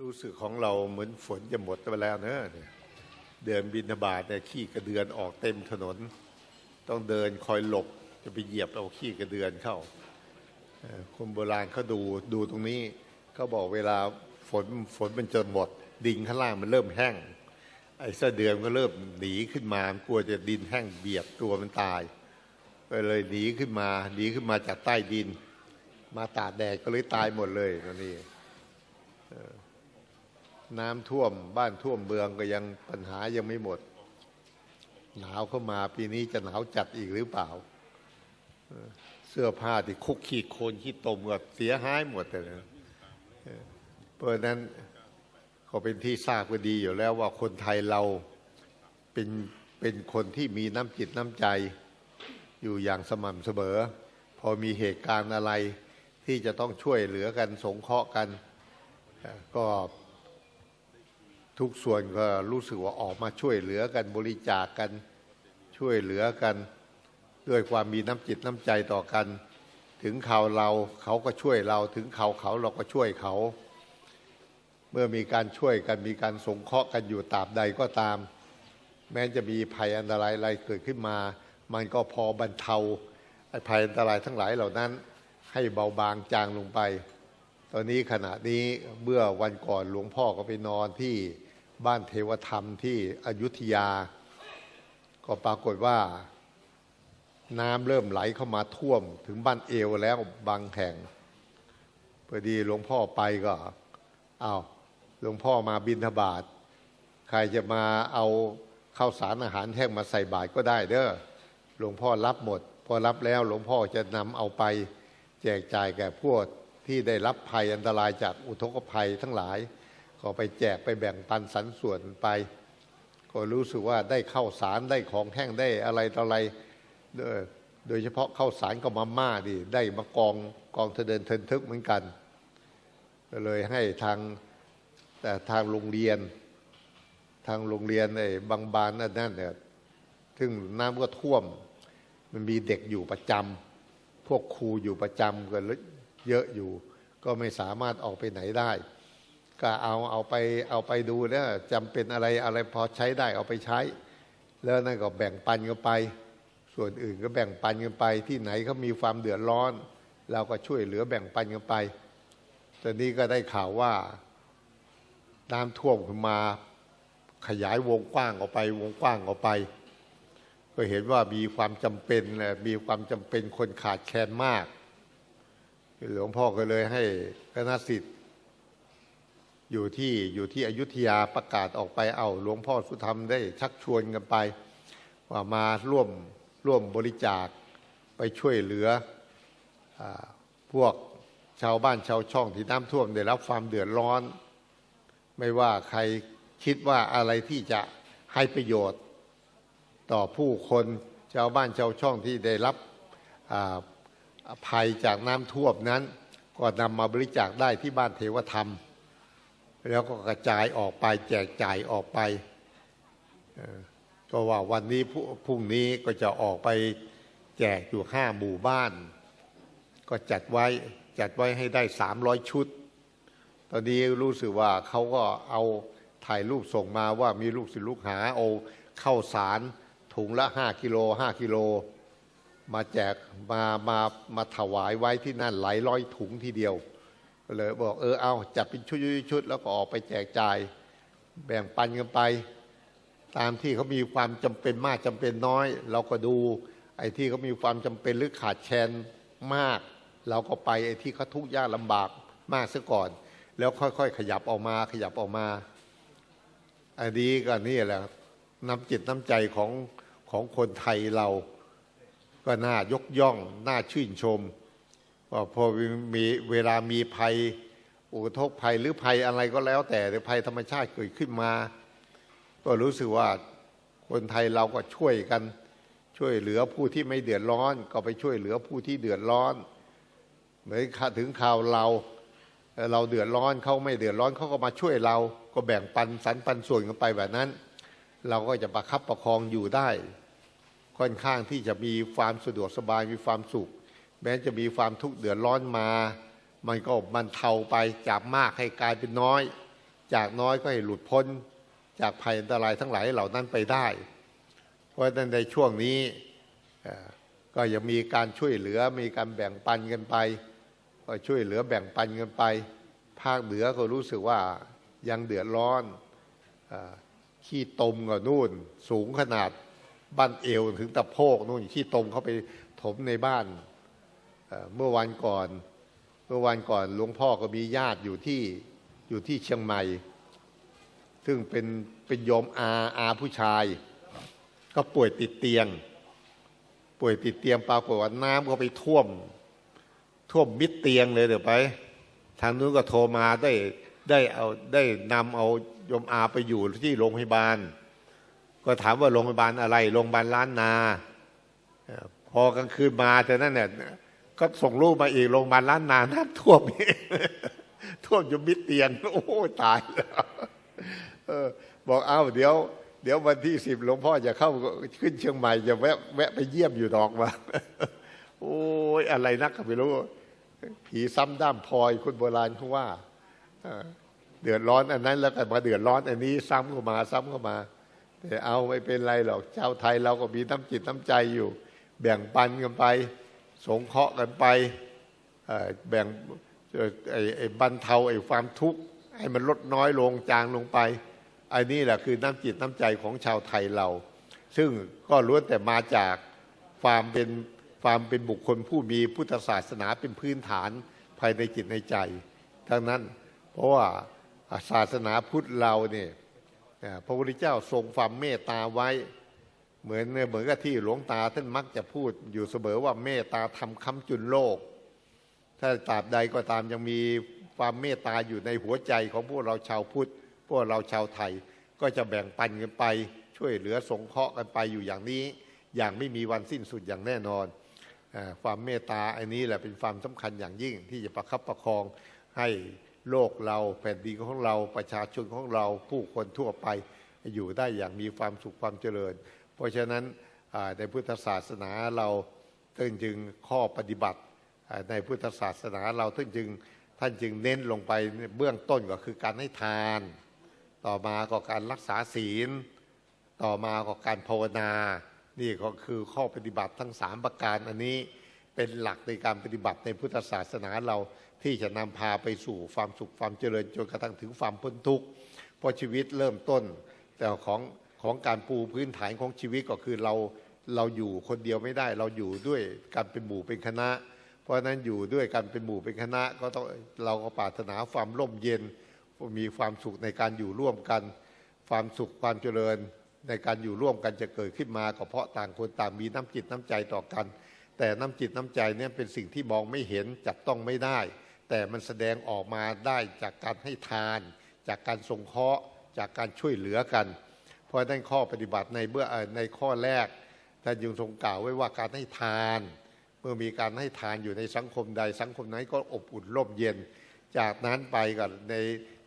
รู้สึกของเราเหมือนฝนจะหมดไปแล้วเนอะเนี่ยเดินบินทบาทเนี่ยขี้กระเดือนออกเต็มถนน ต้องเดินคอยหลบจะไปเหยียบเอาขี้กระเดือนเข้าคนโบราณเขาดูดูตรงนี้เขาบอกเวลาฝนฝนมันจะหมด ดินข้างล่างมันเริ่มแห้ง ไอ้เส้เดือนก็เริ่มหนีขึ้นมากลัวจะดินแห้งเบียดตัวมันตายก็เลยหนีขึ้นมาหนีขึ้นมาจากใต้ดิน มาตากแดดก็เลยตายหมดเลยนั่นนี่ น้ำท่วม บ้านท่วมเมืองก็ยังปัญหายังไม่หมด หนาวเข้ามาปีนี้จะหนาวจัดอีกหรือเปล่า เสื้อผ้าที่คุกขีดโคลนขี้ตมก็เสียหายหมดเลยเพราะนั้นก็เป็นที่ทราบก็ดีอยู่แล้วว่าคนไทยเราเป็นเป็นคนที่มีน้ำจิตน้ำใจอยู่อย่างสม่ำเสมอ พอมีเหตุการณ์อะไรที่จะต้องช่วยเหลือกันสงเคราะห์กัน ก็ ทุกส่วนก็รู้สึกว่าออกมาช่วยเหลือกันบริจาคกันช่วยเหลือกัน ด้วยความมีน้ำจิตน้ำใจต่อกัน ถึงข่าวเราเขาก็ช่วยเราถึงเขาเขาเราก็ช่วยเขา เมื่อมีการช่วยกันมีการสงเคราะห์กันอยู่ตราบใดก็ตาม แม้จะมีภัยอันตรายอะไรเกิดขึ้นมา มันก็พอบรรเทาภัยอันตรายทั้งหลายเหล่านั้น ให้เบาบางจางลงไป ตอนนี้ขณะนี้เมื่อวันก่อนหลวงพ่อก็ไปนอนที่บ้านเทวธรรมที่อยุธยา ก็ปรากฏว่า น้ำเริ่มไหลเข้ามาท่วมถึงบ้านเอวแล้วบางแห่งพอดีหลวงพ่อไปก็อ้าวหลวงพ่อมาบินทบาทใครจะมาเอาข้าวสารอาหารแห้งมาใส่บาตรก็ได้เด้อหลวงพ่อรับหมด พอรับแล้วหลวงพ่อจะนำเอาไปแจกจ่ายแก่พวก ที่ได้รับภัยอันตรายจากอุทกภัยทั้งหลาย ก็ไปแจกไปแบ่งปันสรรส่วนไป ก็รู้สึกว่าได้ข้าวสารได้ของแห้งได้อะไรต่ออะไรโดยเฉพาะข้าวสารกับมาม่าดิได้มากองกองเทเดินเทินทึกเหมือนกันก็เลยให้ทางแต่ทางโรงเรียน ทางโรงเรียนไอ้บางบานนั่นนั่นเนี่ยซึ่งน้ำก็ท่วม มันมีเด็กอยู่ประจำพวกครูอยู่ประจำกัน เยอะอยู่ ก็ไม่สามารถออกไปไหนได้ ก็เอาเอาไปเอาไปดูแล้วจำเป็นอะไรอะไรพอใช้ได้เอาไปใช้ แล้วนั่นก็แบ่งปันกันไป ส่วนอื่นก็แบ่งปันกันไป ที่ไหนเขามีความเดือดร้อน เราก็ช่วยเหลือแบ่งปันกันไปตอนนี้ก็ได้ข่าวว่าน้ำท่วมขึ้นมาขยายวงกว้างออกไป วงกว้างออกไป ก็เห็นว่ามีความจำเป็นแหละมีความจำเป็นคนขาดแคลนมาก หลวงพ่อก็เลยให้คณะสิทธิ์อยู่ที่อยู่ที่อยุธยาประกาศออกไปเอาหลวงพ่อสุธรรมได้ชักชวนกันไป ว่ามาร่วมร่วมบริจาคไปช่วยเหลืออพวกชาวบ้านชาวช่องที่น้ำท่วมได้รับความเดือดร้อน ไม่ว่าใครคิดว่าอะไรที่จะให้ประโยชน์ต่อผู้คนชาวบ้านชาวช่องที่ได้รับ ภัยจากน้ำท่วมนั้น ก็นำมาบริจาคได้ที่บ้านเทวธรรม แล้วก็กระจายออกไปแจกจ่ายออกไปต่อก็ว่าวันนี้พรุ่งนี้ก็จะออกไปแจกอยู่ห้าหมู่บ้าน ก็จัดไว้จัดไว้ให้ได้สามร้อยชุด ตอนนี้รู้สึกว่าเขาก็เอาถ่ายรูปส่งมาว่ามีลูกศิษย์ลูกหาเอาเข้าวสารถุงละห้ากิโลห้ากิโล มาแจกมามามาถวายไว้ที่นั่นหลายร้อยถุงทีเดียวก็เลยบอกเออเอาจับเป็นชุดๆชุดแล้วก็ออกไปแจกจ่าย แบ่งปันกันไป ตามที่เขามีความจำเป็นมากจำเป็นน้อย เราก็ดูไอ้ที่เขามีความจำเป็นหรือขาดแคลนมาก เราก็ไปไอ้ที่เขาทุกข์ยากลำบากมากซะก่อน แล้วค่อยๆ ขยับออกมาขยับออกมาอันนี้ก็นี่แหละน้ำจิตน้ำใจของของคนไทยเรา ก็น่ายกย่อง น่าชื่นชมว่าพอมีเวลามีภัย อุทกภัยหรือภัยอะไรก็แล้ว แต่หรือภัยธรรมชาติเกิดขึ้นมา ก็รู้สึกว่าคนไทยเราก็ช่วยกัน ช่วยเหลือผู้ที่ไม่เดือดร้อน ก็ไปช่วยเหลือผู้ที่เดือดร้อนเหมือนถึงข่าวเราเอ่อเราเดือดร้อนเขาไม่เดือดร้อนเขาก็มาช่วยเรา ก็แบ่งปันสรรปันส่วนกันไปแบบนั้น เราก็จะประคับประคองอยู่ได้ ค่อนข้างที่จะมีความสะดวกสบายมีความสุข แม้จะมีความทุกข์เดือดร้อนมา มันก็บรรเทาไปจากมากให้กลายเป็นน้อย จากน้อยก็ให้หลุดพ้น จากภัยอันตรายทั้งหลายเหล่านั้นไปได้ เพราะฉะนั้นในช่วงนี้ก็ยังมีการช่วยเหลือมีการแบ่งปันกันไป ก็ช่วยเหลือแบ่งปันกันไป ภาคเหนือก็รู้สึกว่ายังเดือดร้อนอขี้ตมก็นู่นสูงขนาด บ้านเอวถึงตะโพกนู่นขี้ตมเข้าไปถมในบ้านเมื่อวันก่อน เมื่อวันก่อนหลวงพ่อก็มีญาติอยู่ที่อยู่ที่เชียงใหม่ ซึ่งเป็นเป็นโยมอาอาผู้ชาย ก็ป่วยติดเตียง ป่วยติดเตียงปรากฏว่าน้ำก็ไปท่วม ท่วมมิดเตียงเลยเดี๋ยวไป ทางนู้นก็โทรมาได้ได้เอาได้นำเอาโยมอาไปอยู่ที่โรงพยาบาล ก็ถามว่าโรงพยาบาลอะไร โรงพยาบาลล้านนา พอกลางคืนมาแต่นั้นเนี่ยก็ส่งรูปมาอีกโรงพยาบาลล้านนาน้ำท่วมท่วมจนมิดเตียง โอ้ตายแล้วบอกเอาเดี๋ยว เดี๋ยววันที่สิบหลวงพ่อจะเข้าขึ้นเชียงใหม่จะแวะแวะไปเยี่ยมอยู่ดอกมาโอ้ยอะไรนักก็ไม่รู้ ผีซ้ำด้ามพลอยคนโบราณเขาว่าเดือดร้อนอันนั้นแล้วก็มาเดือดร้อนอันนี้ ซ้ำเข้ามา ซ้ำเข้ามา แต่เอาไม่เป็นไรหรอกเจ้าไทยเราก็มีน้ำจิตน้ำใจอยู่ แบ่งปันกันไป สงเคราะห์กันไปแบ่งไอ้บรรเทาไอ้ความทุกข์ให้มันลดน้อยลงจางลงไปอันนี้แหละคือน้ำจิตน้ำใจของชาวไทยเรา ซึ่งก็ล้วนแต่มาจากความเป็นความเป็นบุคคลผู้มีพุทธศาสนาเป็นพื้นฐานภายในจิตในใจ ทั้งนั้นเพราะว่าศาสนาพุทธเราเนี่ย พระพุทธเจ้าทรงความเมตตาไว้ เหมือนเหมือนกับที่หลวงตาท่านมักจะพูดอยู่เสมอว่าเมตตาทำค้ำจุนโลก ถ้าตราบใดก็ตามยังมีความเมตตาอยู่ในหัวใจของพวกเราชาวพุทธ พวกเราชาวไทยก็จะแบ่งปันกันไป ช่วยเหลือสงเคราะห์กันไปอยู่อย่างนี้ อย่างไม่มีวันสิ้นสุดอย่างแน่นอนความเมตตาอันนี้แหละเป็นความสำคัญอย่างยิ่งที่จะประคับประคองให้ โลกเราแผ่นดินของเราประชาชนของเราผู้คนทั่วไปอยู่ได้อย่างมีความสุขความเจริญ เพราะฉะนั้นในพุทธศาสนาเราท่านจึงข้อปฏิบัติในพุทธศาสนาเราท่านจึงท่านจึงเน้นลงไปเบื้องต้นก็คือการให้ทาน ต่อมาก็การรักษาศีล ต่อมาก็การภาวนา นี่ก็คือข้อปฏิบัติทั้งสามประการอันนี้เป็นหลักในการปฏิบัติในพุทธศาสนาเรา ที่จะนำพาไปสู่ความสุขความเจริญจนกระทั่งถึงความพ้นทุกข์เพราะชีวิตเริ่มต้น แต่ของของการปูพื้นฐานของชีวิตก็คือเราเราอยู่คนเดียวไม่ได้ เราอยู่ด้วยการเป็นหมู่เป็นคณะ เพราะฉะนั้นอยู่ด้วยกันเป็นหมู่เป็นคณะ ก็ต้องเราก็ปรารถนาความร่มเย็น มีความสุขในการอยู่ร่วมกัน ความสุขความเจริญในการอยู่ร่วมกันจะเกิดขึ้นมาก็เพราะต่างคนต่างมีน้ำจิตน้ำใจต่อกัน แต่น้ำจิตน้ำใจเนี่ยเป็นสิ่งที่มองไม่เห็นจับต้องไม่ได้ แต่มันแสดงออกมาได้จากการให้ทาน จากการสงเคราะห์จากการช่วยเหลือกัน เพราะฉะนั้นข้อปฏิบัติในเบื้อเอ่อในข้อแรกท่านยังทรงกล่าวไว้ว่าการให้ทาน เมื่อมีการให้ทานอยู่ในสังคมใดสังคมนั้นก็อบอุ่นร่มเย็น จากนั้นไปก็ใน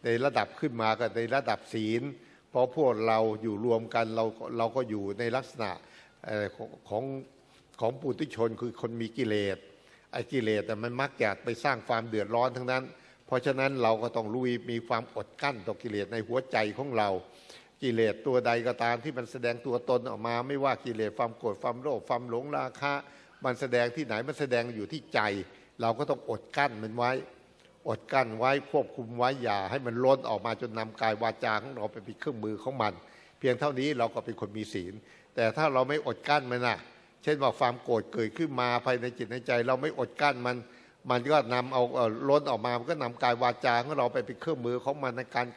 ในระดับขึ้นมาก็ในระดับศีล เพราะพวกเราอยู่รวมกันเราเราก็อยู่ในลักษณะของของปุถุชนคือคนมีกิเลส อ้กิเลสแต่มันมักจะไปสร้างความเดือดร้อนทั้งนั้น เพราะฉะนั้นเราก็ต้องรู้มีความอดกั้นต่อกิเลสในหัวใจของเรา กิเลสตัวใดก็ตามที่มันแสดงตัวตนออกมา ไม่ว่ากิเลสความโกรธความโลภความหลงราคะ มันแสดงที่ไหนมันแสดงอยู่ที่ใจ เราก็ต้องอดกั้นมันไว้ อดกั้นไว้ควบคุมไว้อย่าให้มันล้นออกมาจนนำกายวาจาของเราไปเป็นเครื่องมือของมัน เพียงเท่านี้เราก็เป็นคนมีศีล แต่ถ้าเราไม่อดกั้นมันนะ เช่นว่าความโกรธเกิดขึ้นมาภายในจิตในใจ เราไม่อดกั้นมัน มันก็นำเอาเอ่อล้นออกมา มันก็นำกายวาจาของเราไปเป็นเครื่องมือของมันในการ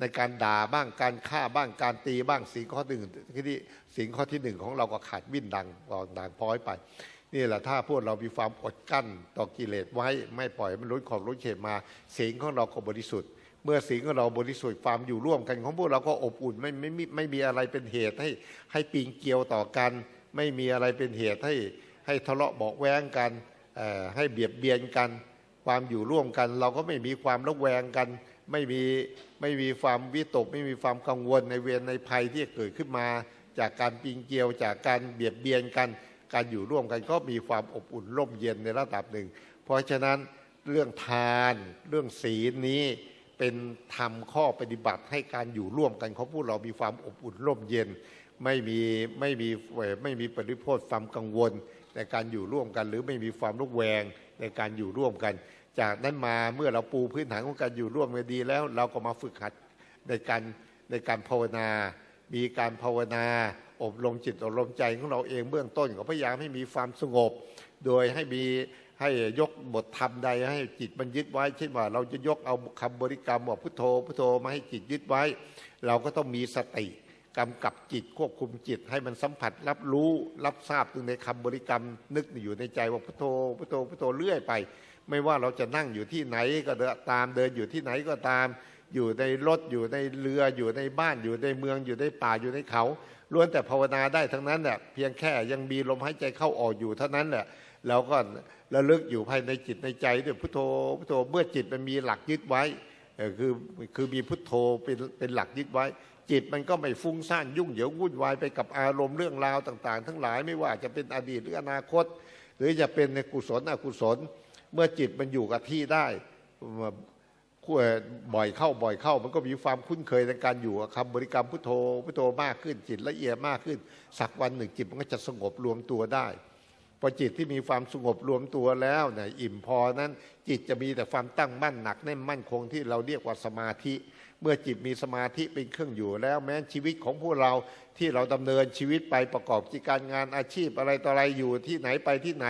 ในการด่าบ้างการฆ่าบ้างการตีบ้างสิ่งข้อหนึ่งที่สิ่งข้อที่หนึ่งของเราก็ขาดวิ่นดังดังพร้อยไปนี่แหละถ้าพวกเรามีความอดกั้นต่อกิเลสไว้ไม่ปล่อยมันล้นขอบล้นเขตมาศีลของเราก็บริสุทธิ์เมื่อศีลของเราบริสุทธิ์ความอยู่ร่วมกันของพวกเราก็อบอุ่นไม่ไม่ไม่ไม่มีอะไรเป็นเหตุให้ให้ปีนเกลียวต่อกัน ไม่มีอะไรเป็นเหตุให้ให้ทะเลาะเบาแวงกันให้เบียดเบียนกัน ความอยู่ร่วมกัน เราก็ไม่มีความระแวงกัน ไม่มีไม่มีความวิตก ไม่มีความกังวลในเวรในภัยที่เกิดขึ้นมา จากการปีนเกลียวจากการเบียดเบียนกัน การอยู่ร่วมกันก็มีความอบอุ่นร่มเย็นในระดับหนึ่ง เพราะฉะนั้นเรื่องทานเรื่องศีลนี้เเป็นธรรมข้อปฏิบัติให้การอยู่ร่วมกันของพวกเรามีความอบอุ่นร่มเย็น ไม่มีไม่มีไม่มีปริโภทความกังวล ในการอยู่ร่วมกัน หรือไม่มีความรุกแวงในการอยู่ร่วมกัน จากนั้นมาเมื่อเราปูพื้นฐานของการอยู่ร่วมกันดีแล้ว เราก็มาฝึกหัดในการในการภาวนา มีการภาวนา อบรมจิตอบรมใจของเราเองเบื้องต้นก็พยายามให้มีความสงบ โดยให้มีให้ยกบทธรรมใดให้จิตมันยึดไว้ เช่นว่าเราจะยกเอาคำบริกรรมว่าพุทโธพุทโธมาให้จิตยึดไว้ เราก็ต้องมีสติ กำกับจิตควบคุมจิตให้มันสัมผัส รับรู้รับทราบถึงในคำบริกรรม นึกอยู่ในใจว่าพุทโธพุทโธพุทโธเรื่อยไป ไม่ว่าเราจะนั่งอยู่ที่ไหนก็ตามเดินอยู่ที่ไหนก็ตาม อยู่ในรถอยู่ในเรืออยู่ในบ้านอยู่ในเมืองอยู่ในป่าอยู่ในเขาล้วนแต่ภาวนาได้ทั้งนั้นแหละเพียงแค่ยังมีลมหายใจเข้าออกอยู่เท่านั้นแหละเราก็ระลึกอยู่ภายในจิตในใจด้วยพุทโธพุทโธเมื่อจิตมันมีหลักยึดไว้คือคือมีพุทโธเป็นเป็นหลักยึดไว้ จิตมันก็ไม่ฟุ้งซ่านยุ่งเหยิงวุ่นวายไปกับอารมณ์เรื่องราวต่าง ๆ ทั้งหลายไม่ว่าจะเป็นอดีตหรืออนาคต หรือจะเป็นในกุศลอกุศล เมื่อจิตมันอยู่กับที่ได้บ่อยเข้าบ่อยเข้า มันก็มีความคุ้นเคยในการอยู่กับคำบริกรรมพุทโธพุทโธมากขึ้นจิตละเอียดมากขึ้น สักวันหนึ่งจิตมันก็จะสงบรวมตัวได้พอจิตที่มีความสงบรวมตัวแล้วเนี่ยอิ่มพอนั้นจิตจะมีแต่ความตั้งมั่นหนักแน่นมั่นคงที่เราเรียกว่าสมาธิ เมื่อจิตมีสมาธิเป็นเครื่องอยู่ แล้วแม้ชีวิตของพวกเราที่เราดำเนินชีวิตไปประกอบกิจการงานอาชีพอะไรต่ออะไรอยู่ที่ไหนไปที่ไหน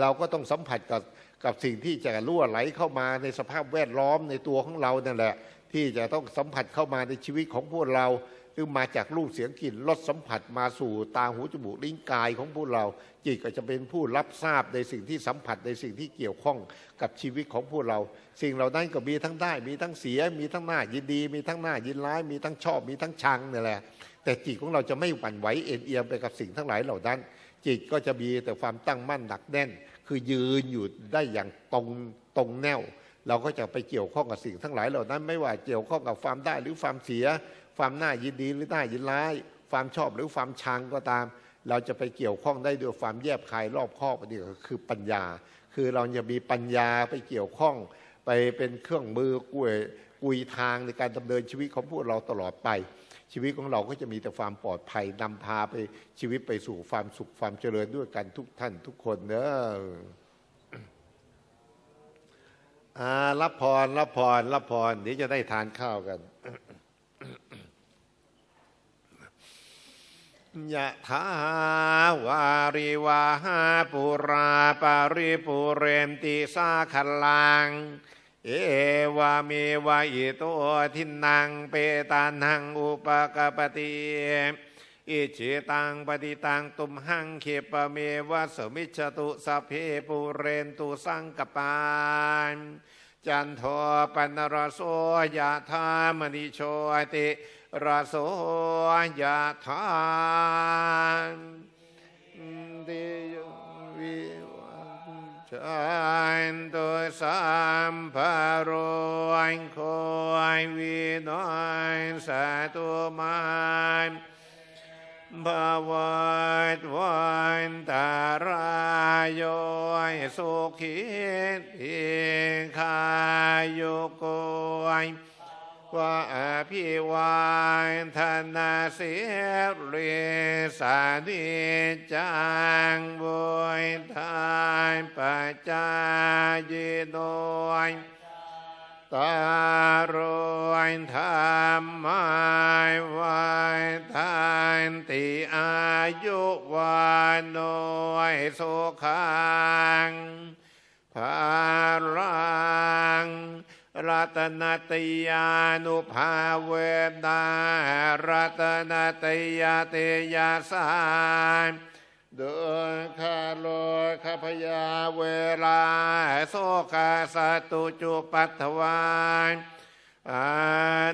เราก็ต้องสัมผัสกับกับสิ่งที่จะล่วไหลเข้ามาในสภาพแวดล้อมในตัวของเรานั่นแหละ ที่จะต้องสัมผัสเข้ามาในชีวิตของพวกเรา หรือมาจากรูปเสียงกลิ่นรสสัมผัสมาสู่ตาหูจมูกลิ้นกายของพวกเรา จิตก็จะเป็นผู้รับทราบในสิ่งที่สัมผัสในสิ่งที่เกี่ยวข้องกับชีวิตของพวกเรา สิ่งเหล่านั้นก็มีทั้งได้ มีทั้งเสีย มีทั้งหน้ายินดี มีทั้งหน้ายินร้าย มีทั้งชอบ มีทั้งชังนี่แหละ แต่จิตของเราจะไม่หวั่นไหวเอ็นเอียงไปกับสิ่งทั้งหลายเหล่านั้น จิตก็จะมีแต่ความตั้งมั่นหนักแน่น คือยืนอยู่ได้อย่างตรงตรงแนวเราก็จะไปเกี่ยวข้องกับสิ่งทั้งหลายเหล่านั้น ไม่ว่าเกี่ยวข้องกับความได้หรือความเสีย ความน่ายินดีหรือน่ายินร้าย ความชอบหรือความชังก็ตาม เราจะไปเกี่ยวข้องได้ด้วยความแยบคายรอบคอบนี่ก็คือปัญญา คือเราจะมีปัญญาไปเกี่ยวข้อง ไปเป็นเครื่องมือกุยกุยทางในการดำเนินชีวิตของพวกเราตลอดไป ชีวิตของเราก็จะมีแต่ความปลอดภัยนำพาไปชีวิตไปสู่ความสุขความเจริญด้วยกันทุกท่านทุกคนเนอะรับพรรับพรรับพรเดี๋ยวจะได้ทานข้าวกัน ยะถาวาริวาหาปุราปาริปุเรนติสาขลัง เอวามีวาอิโตทินังเปตานังอุปกปติอิจิตังปฏิตังตุมหังเขปเมวะสมิจตุสเพปุเรนตุสังกปานจันโทปนรโสยะธามณิโชติ ระโสยะทานติยวิวัจันตุสัมภโรนโคยวินอยสัตุมันภวัตวันตารายโยสุขิติคายโกย ว่าพิวานธนาสียรีสานิจังบุญทานปัจจายโดยตารวยธรรมายวันทานติอายุวันโดยสุขังภาลัง รัตนตยานุภาเวนารัตนตยาเตยาสานเดินคาโลคาพยาเวลาโสคาสตุจุปัตวานอา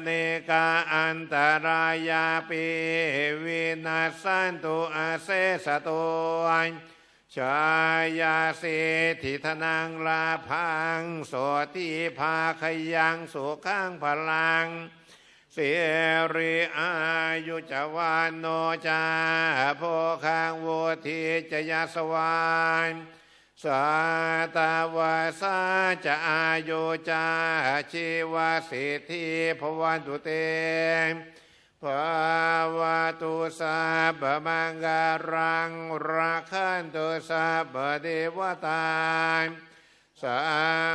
เนกาอันตรายาปิวินาสันตุอาเสสตุน ชายาเสถิธนังลาพังโสติภาขยังสุขังพลัง เสรีอายุจวานโนจาโพคังโวทีจยาสวานสาตาวาสาจะอายุจาชีวสิทธิภวันตุเต ภาวะตุสาบมังการังราคันตุสาบเดวตาสั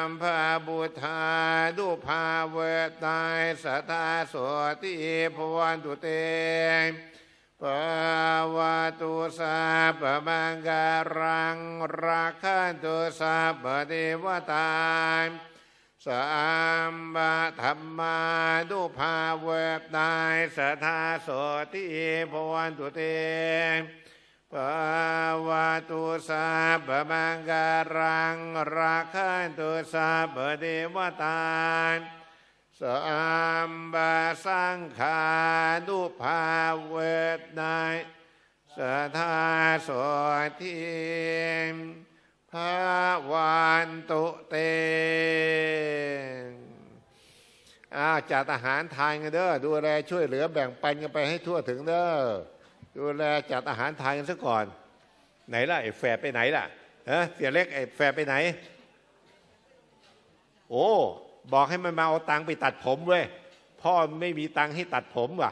มภาบุธาดุภาเวตายสัทาโสติภวันตุเตปาวาตุสาปมังการังราคันตุสาปเดวตา สัมบะธรรมาดุภาเวตายสัทธาโสติภวันตุเตปาวาตุสาบมังการังราคันตุสาบเดวตาสัมบาสังขานุภาเวทนายสทาโสทิภาวันตุ จัดอาหารทานกันเด้อดูแลช่วยเหลือแบ่งปันกันไปให้ทั่วถึงเด้อดูแลจัดอาหารทานกันซะก่อน ไหนล่ะไอ้แฝดไปไหนล่ะเออเสียเล็กไอ้แฝดไปไหน โอ้ บอกให้มันมาเอาตังค์ไปตัดผมเว้ยพ่อไม่มีตังค์ให้ตัดผมว่ะ